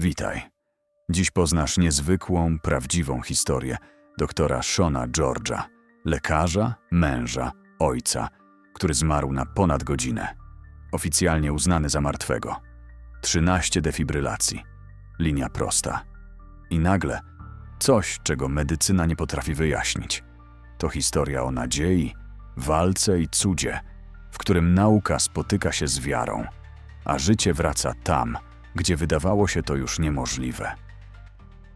Witaj. Dziś poznasz niezwykłą, prawdziwą historię doktora Shona George'a, lekarza, męża, ojca, który zmarł na ponad godzinę. Oficjalnie uznany za martwego. 13 defibrylacji. Linia prosta. I nagle coś, czego medycyna nie potrafi wyjaśnić. To historia o nadziei, walce i cudzie, w którym nauka spotyka się z wiarą, a życie wraca tam, gdzie wydawało się to już niemożliwe.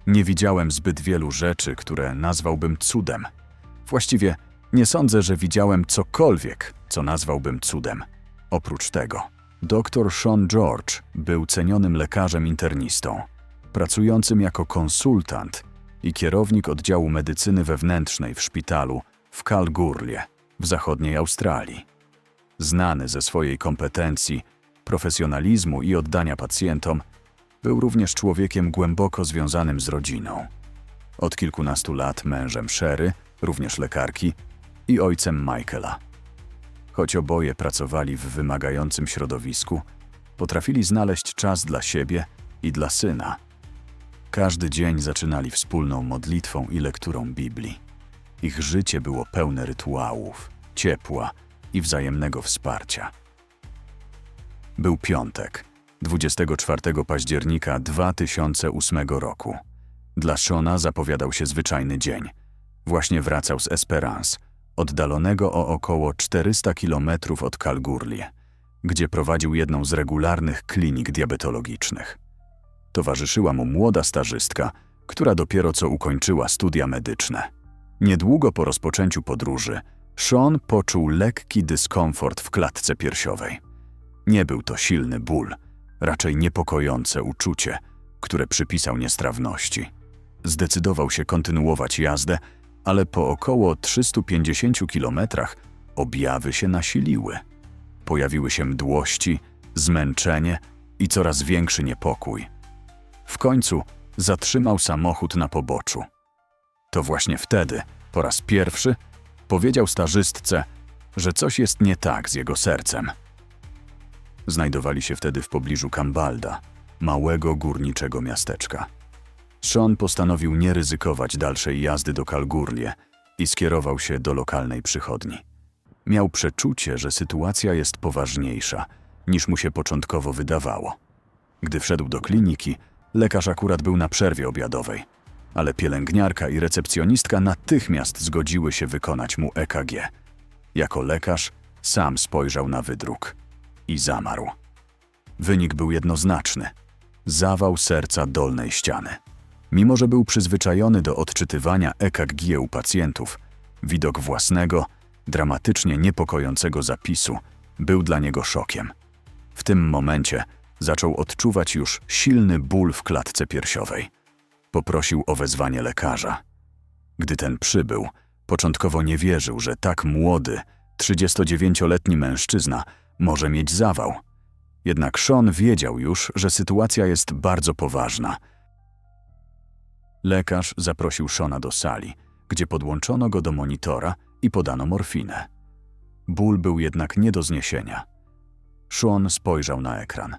Nie widziałem zbyt wielu rzeczy, które nazwałbym cudem. Właściwie nie sądzę, że widziałem cokolwiek, co nazwałbym cudem. Oprócz tego, dr Sean George był cenionym lekarzem internistą, pracującym jako konsultant i kierownik oddziału medycyny wewnętrznej w szpitalu w Kalgoorlie w zachodniej Australii. Znany ze swojej kompetencji, profesjonalizmu i oddania pacjentom, był również człowiekiem głęboko związanym z rodziną. Od kilkunastu lat mężem Sherry, również lekarki, i ojcem Michaela. Choć oboje pracowali w wymagającym środowisku, potrafili znaleźć czas dla siebie i dla syna. Każdy dzień zaczynali wspólną modlitwą i lekturą Biblii. Ich życie było pełne rytuałów, ciepła i wzajemnego wsparcia. Był piątek, 24 października 2008 roku. Dla Shona zapowiadał się zwyczajny dzień. Właśnie wracał z Esperance, oddalonego o około 400 kilometrów od Kalgoorlie, gdzie prowadził jedną z regularnych klinik diabetologicznych. Towarzyszyła mu młoda stażystka, która dopiero co ukończyła studia medyczne. Niedługo po rozpoczęciu podróży, Sean poczuł lekki dyskomfort w klatce piersiowej. Nie był to silny ból, raczej niepokojące uczucie, które przypisał niestrawności. Zdecydował się kontynuować jazdę, ale po około 350 kilometrach objawy się nasiliły. Pojawiły się mdłości, zmęczenie i coraz większy niepokój. W końcu zatrzymał samochód na poboczu. To właśnie wtedy, po raz pierwszy, powiedział stażystce, że coś jest nie tak z jego sercem. Znajdowali się wtedy w pobliżu Kambalda, małego górniczego miasteczka. Sean postanowił nie ryzykować dalszej jazdy do Kalgoorlie i skierował się do lokalnej przychodni. Miał przeczucie, że sytuacja jest poważniejsza, niż mu się początkowo wydawało. Gdy wszedł do kliniki, lekarz akurat był na przerwie obiadowej, ale pielęgniarka i recepcjonistka natychmiast zgodziły się wykonać mu EKG. Jako lekarz sam spojrzał na wydruk i zamarł. Wynik był jednoznaczny. Zawał serca dolnej ściany. Mimo, że był przyzwyczajony do odczytywania EKG u pacjentów, widok własnego, dramatycznie niepokojącego zapisu był dla niego szokiem. W tym momencie zaczął odczuwać już silny ból w klatce piersiowej. Poprosił o wezwanie lekarza. Gdy ten przybył, początkowo nie wierzył, że tak młody, 39-letni mężczyzna może mieć zawał. Jednak Sean wiedział już, że sytuacja jest bardzo poważna. Lekarz zaprosił Shona do sali, gdzie podłączono go do monitora i podano morfinę. Ból był jednak nie do zniesienia. Sean spojrzał na ekran.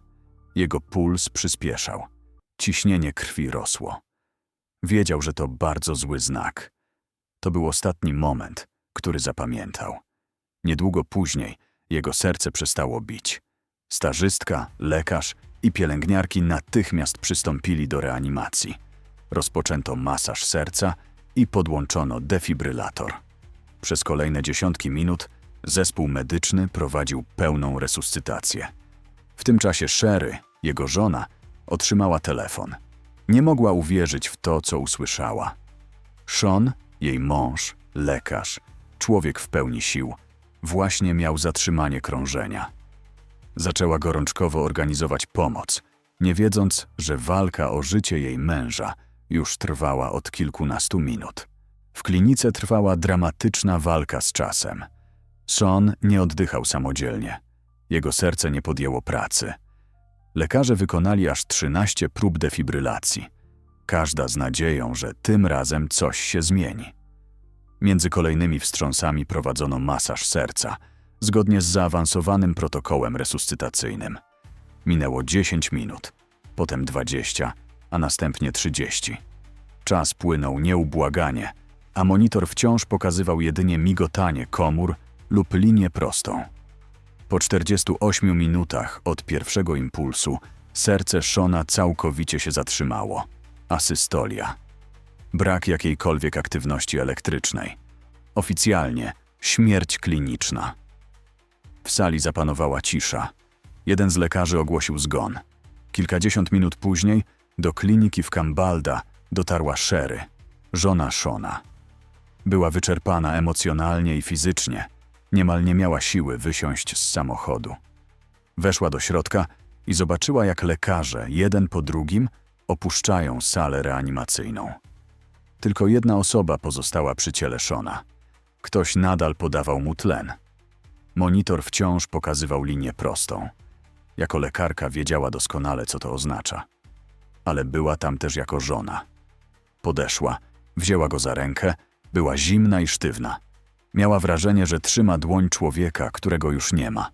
Jego puls przyspieszał. Ciśnienie krwi rosło. Wiedział, że to bardzo zły znak. To był ostatni moment, który zapamiętał. Niedługo później jego serce przestało bić. Stażystka, lekarz i pielęgniarki natychmiast przystąpili do reanimacji. Rozpoczęto masaż serca i podłączono defibrylator. Przez kolejne dziesiątki minut zespół medyczny prowadził pełną resuscytację. W tym czasie Sherry, jego żona, otrzymała telefon. Nie mogła uwierzyć w to, co usłyszała. Sean, jej mąż, lekarz, człowiek w pełni sił, właśnie miał zatrzymanie krążenia. Zaczęła gorączkowo organizować pomoc, nie wiedząc, że walka o życie jej męża już trwała od kilkunastu minut. W klinice trwała dramatyczna walka z czasem. Sean nie oddychał samodzielnie. Jego serce nie podjęło pracy. Lekarze wykonali aż 13 prób defibrylacji. Każda z nadzieją, że tym razem coś się zmieni. Między kolejnymi wstrząsami prowadzono masaż serca, zgodnie z zaawansowanym protokołem resuscytacyjnym. Minęło 10 minut, potem 20 a następnie 30. Czas płynął nieubłaganie, a monitor wciąż pokazywał jedynie migotanie komór lub linię prostą. Po 48 minutach od pierwszego impulsu serce Shona całkowicie się zatrzymało. Asystolia. Brak jakiejkolwiek aktywności elektrycznej. Oficjalnie śmierć kliniczna. W sali zapanowała cisza. Jeden z lekarzy ogłosił zgon. Kilkadziesiąt minut później do kliniki w Cambalda dotarła Sherry, żona Shona. Była wyczerpana emocjonalnie i fizycznie. Niemal nie miała siły wysiąść z samochodu. Weszła do środka i zobaczyła, jak lekarze, jeden po drugim, opuszczają salę reanimacyjną. Tylko jedna osoba pozostała przy ciele Shona. Ktoś nadal podawał mu tlen. Monitor wciąż pokazywał linię prostą. Jako lekarka wiedziała doskonale, co to oznacza. Ale była tam też jako żona. Podeszła, wzięła go za rękę, była zimna i sztywna. Miała wrażenie, że trzyma dłoń człowieka, którego już nie ma.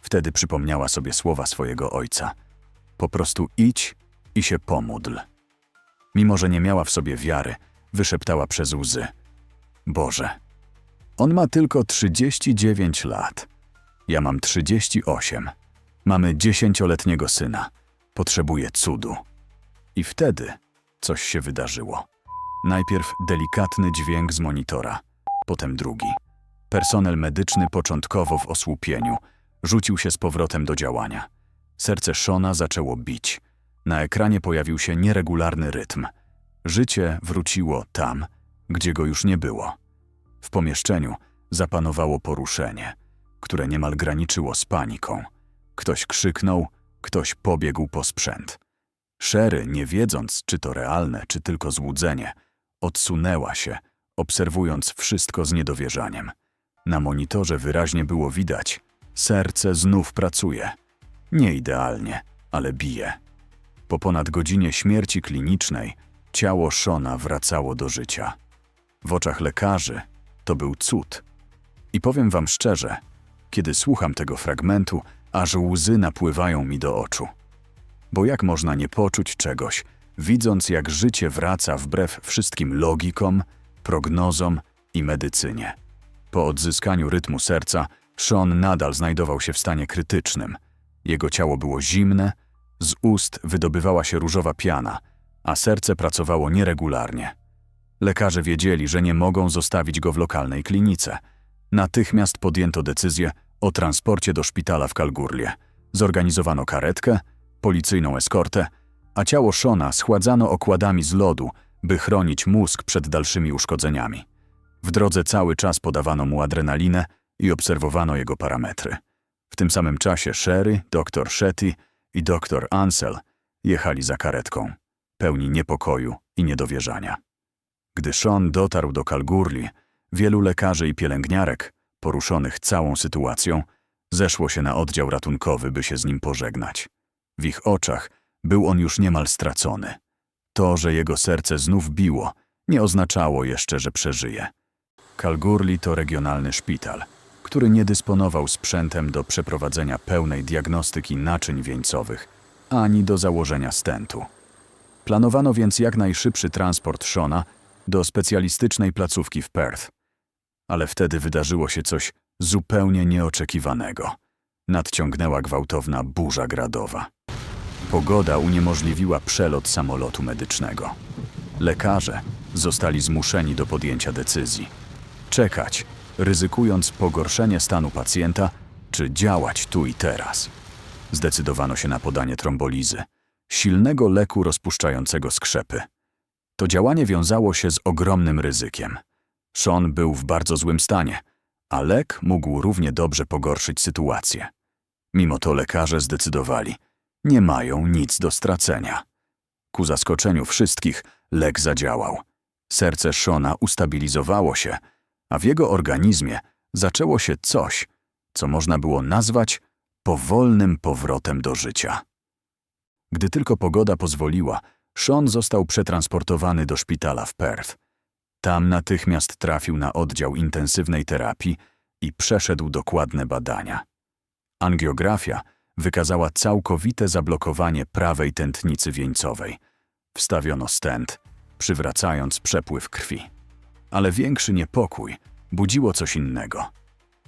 Wtedy przypomniała sobie słowa swojego ojca. Po prostu idź i się pomódl. Mimo, że nie miała w sobie wiary, wyszeptała przez łzy. Boże, on ma tylko 39 lat. Ja mam 38. Mamy dziesięcioletniego syna. Potrzebuję cudu. I wtedy coś się wydarzyło. Najpierw delikatny dźwięk z monitora, potem drugi. Personel medyczny początkowo w osłupieniu rzucił się z powrotem do działania. Serce Shona zaczęło bić. Na ekranie pojawił się nieregularny rytm. Życie wróciło tam, gdzie go już nie było. W pomieszczeniu zapanowało poruszenie, które niemal graniczyło z paniką. Ktoś krzyknął, ktoś pobiegł po sprzęt. Sherry, nie wiedząc, czy to realne, czy tylko złudzenie, odsunęła się, obserwując wszystko z niedowierzaniem. Na monitorze wyraźnie było widać, serce znów pracuje. Nie idealnie, ale bije. Po ponad godzinie śmierci klinicznej ciało Shona wracało do życia. W oczach lekarzy to był cud. I powiem wam szczerze, kiedy słucham tego fragmentu, aż łzy napływają mi do oczu. Bo jak można nie poczuć czegoś, widząc jak życie wraca wbrew wszystkim logikom, prognozom i medycynie? Po odzyskaniu rytmu serca, Sean nadal znajdował się w stanie krytycznym. Jego ciało było zimne, z ust wydobywała się różowa piana, a serce pracowało nieregularnie. Lekarze wiedzieli, że nie mogą zostawić go w lokalnej klinice. Natychmiast podjęto decyzję o transporcie do szpitala w Kalgurlie. Zorganizowano karetkę, policyjną eskortę, a ciało Shona schładzano okładami z lodu, by chronić mózg przed dalszymi uszkodzeniami. W drodze cały czas podawano mu adrenalinę i obserwowano jego parametry. W tym samym czasie Sherry, dr Shetty i dr Ansel jechali za karetką, pełni niepokoju i niedowierzania. Gdy Sean dotarł do Kalgurli, wielu lekarzy i pielęgniarek, poruszonych całą sytuacją, zeszło się na oddział ratunkowy, by się z nim pożegnać. W ich oczach był on już niemal stracony. To, że jego serce znów biło, nie oznaczało jeszcze, że przeżyje. Kalgurli to regionalny szpital, który nie dysponował sprzętem do przeprowadzenia pełnej diagnostyki naczyń wieńcowych, ani do założenia stentu. Planowano więc jak najszybszy transport Shona do specjalistycznej placówki w Perth. Ale wtedy wydarzyło się coś zupełnie nieoczekiwanego. Nadciągnęła gwałtowna burza gradowa. Pogoda uniemożliwiła przelot samolotu medycznego. Lekarze zostali zmuszeni do podjęcia decyzji. Czekać, ryzykując pogorszenie stanu pacjenta, czy działać tu i teraz. Zdecydowano się na podanie trombolizy, silnego leku rozpuszczającego skrzepy. To działanie wiązało się z ogromnym ryzykiem. Sean był w bardzo złym stanie, a lek mógł równie dobrze pogorszyć sytuację. Mimo to lekarze zdecydowali, nie mają nic do stracenia. Ku zaskoczeniu wszystkich lek zadziałał. Serce Shona ustabilizowało się, a w jego organizmie zaczęło się coś, co można było nazwać powolnym powrotem do życia. Gdy tylko pogoda pozwoliła, Sean został przetransportowany do szpitala w Perth. Tam natychmiast trafił na oddział intensywnej terapii i przeszedł dokładne badania. Angiografia wykazała całkowite zablokowanie prawej tętnicy wieńcowej. Wstawiono stent, przywracając przepływ krwi. Ale większy niepokój budziło coś innego.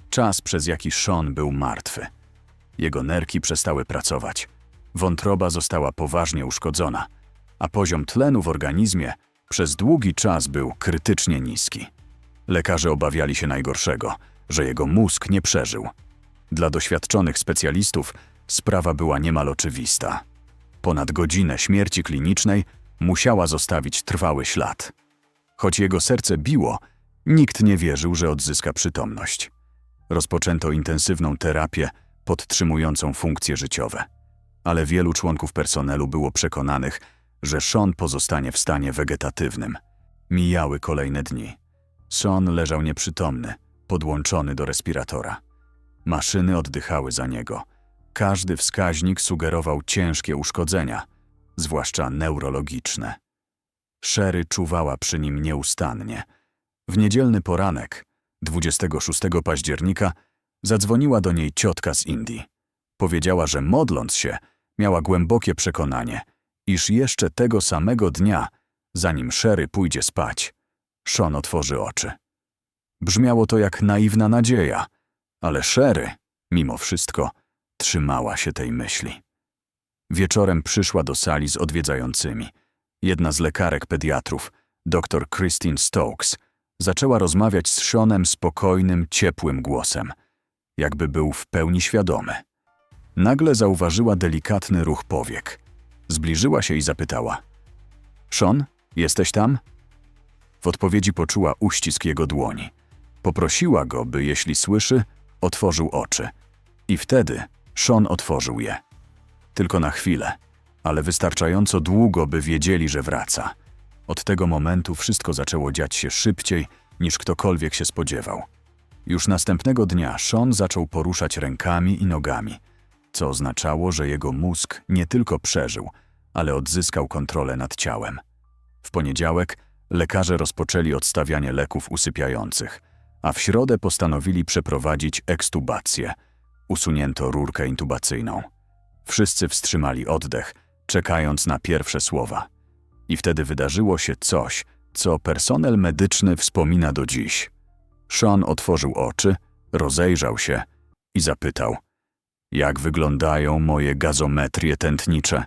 Czas, przez jaki Sean był martwy. Jego nerki przestały pracować. Wątroba została poważnie uszkodzona, a poziom tlenu w organizmie przez długi czas był krytycznie niski. Lekarze obawiali się najgorszego, że jego mózg nie przeżył. Dla doświadczonych specjalistów sprawa była niemal oczywista. Ponad godzinę śmierci klinicznej musiała zostawić trwały ślad. Choć jego serce biło, nikt nie wierzył, że odzyska przytomność. Rozpoczęto intensywną terapię podtrzymującą funkcje życiowe. Ale wielu członków personelu było przekonanych, że Sean pozostanie w stanie wegetatywnym. Mijały kolejne dni. Sean leżał nieprzytomny, podłączony do respiratora. Maszyny oddychały za niego. Każdy wskaźnik sugerował ciężkie uszkodzenia, zwłaszcza neurologiczne. Sherry czuwała przy nim nieustannie. W niedzielny poranek, 26 października, zadzwoniła do niej ciotka z Indii. Powiedziała, że modląc się, miała głębokie przekonanie, iż jeszcze tego samego dnia, zanim Sherry pójdzie spać, Sean otworzy oczy. Brzmiało to jak naiwna nadzieja, ale Sherry, mimo wszystko, trzymała się tej myśli. Wieczorem przyszła do sali z odwiedzającymi. Jedna z lekarek pediatrów, dr Christine Stokes, zaczęła rozmawiać z Seanem spokojnym, ciepłym głosem, jakby był w pełni świadomy. Nagle zauważyła delikatny ruch powiek. Zbliżyła się i zapytała: Sean, jesteś tam? W odpowiedzi poczuła uścisk jego dłoni. Poprosiła go, by jeśli słyszy, otworzył oczy. I wtedy Sean otworzył je. Tylko na chwilę, ale wystarczająco długo, by wiedzieli, że wraca. Od tego momentu wszystko zaczęło dziać się szybciej, niż ktokolwiek się spodziewał. Już następnego dnia Sean zaczął poruszać rękami i nogami, co oznaczało, że jego mózg nie tylko przeżył, ale odzyskał kontrolę nad ciałem. W poniedziałek lekarze rozpoczęli odstawianie leków usypiających, a w środę postanowili przeprowadzić ekstubację. Usunięto rurkę intubacyjną. Wszyscy wstrzymali oddech, czekając na pierwsze słowa. I wtedy wydarzyło się coś, co personel medyczny wspomina do dziś. Sean otworzył oczy, rozejrzał się i zapytał: Jak wyglądają moje gazometrie tętnicze?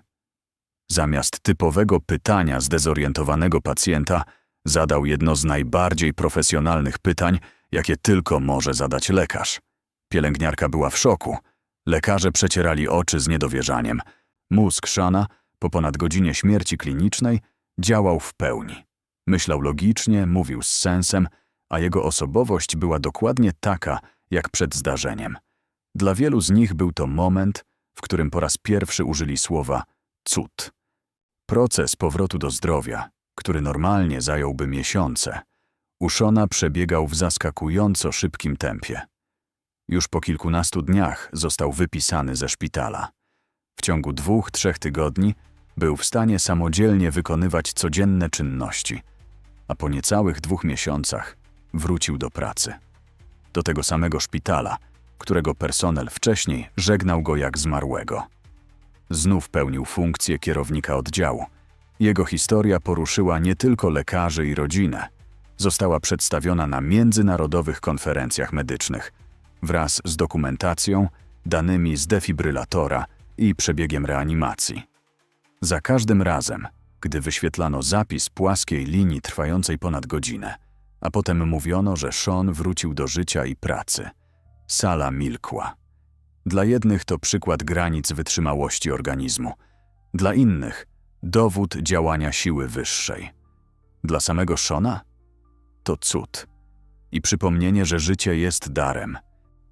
Zamiast typowego pytania zdezorientowanego pacjenta, zadał jedno z najbardziej profesjonalnych pytań, jakie tylko może zadać lekarz. Pielęgniarka była w szoku. Lekarze przecierali oczy z niedowierzaniem. Mózg Shana, po ponad godzinie śmierci klinicznej, działał w pełni. Myślał logicznie, mówił z sensem, a jego osobowość była dokładnie taka, jak przed zdarzeniem. Dla wielu z nich był to moment, w którym po raz pierwszy użyli słowa cud. Proces powrotu do zdrowia, który normalnie zająłby miesiące, u Shona przebiegał w zaskakująco szybkim tempie. Już po kilkunastu dniach został wypisany ze szpitala. W ciągu dwóch, trzech tygodni był w stanie samodzielnie wykonywać codzienne czynności, a po niecałych dwóch miesiącach wrócił do pracy. Do tego samego szpitala, którego personel wcześniej żegnał go jak zmarłego. Znów pełnił funkcję kierownika oddziału. Jego historia poruszyła nie tylko lekarzy i rodzinę. Została przedstawiona na międzynarodowych konferencjach medycznych wraz z dokumentacją, danymi z defibrylatora i przebiegiem reanimacji. Za każdym razem, gdy wyświetlano zapis płaskiej linii trwającej ponad godzinę, a potem mówiono, że Sean wrócił do życia i pracy, sala milkła. Dla jednych to przykład granic wytrzymałości organizmu, dla innych dowód działania siły wyższej. Dla samego Shona to cud i przypomnienie, że życie jest darem.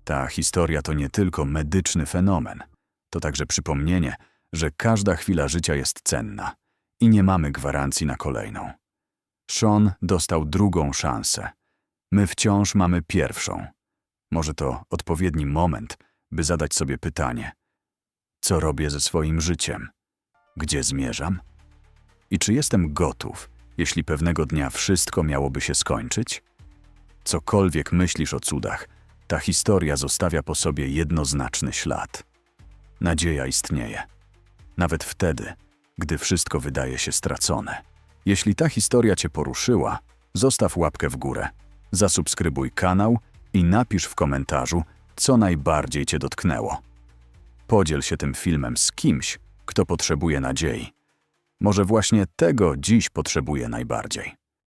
Ta historia to nie tylko medyczny fenomen, to także przypomnienie, że każda chwila życia jest cenna i nie mamy gwarancji na kolejną. Sean dostał drugą szansę. My wciąż mamy pierwszą. Może to odpowiedni moment, by zadać sobie pytanie: co robię ze swoim życiem? Gdzie zmierzam? I czy jestem gotów, jeśli pewnego dnia wszystko miałoby się skończyć? Cokolwiek myślisz o cudach, ta historia zostawia po sobie jednoznaczny ślad. Nadzieja istnieje. Nawet wtedy, gdy wszystko wydaje się stracone. Jeśli ta historia Cię poruszyła, zostaw łapkę w górę, zasubskrybuj kanał i napisz w komentarzu, co najbardziej Cię dotknęło. Podziel się tym filmem z kimś, kto potrzebuje nadziei. Może właśnie tego dziś potrzebuje najbardziej.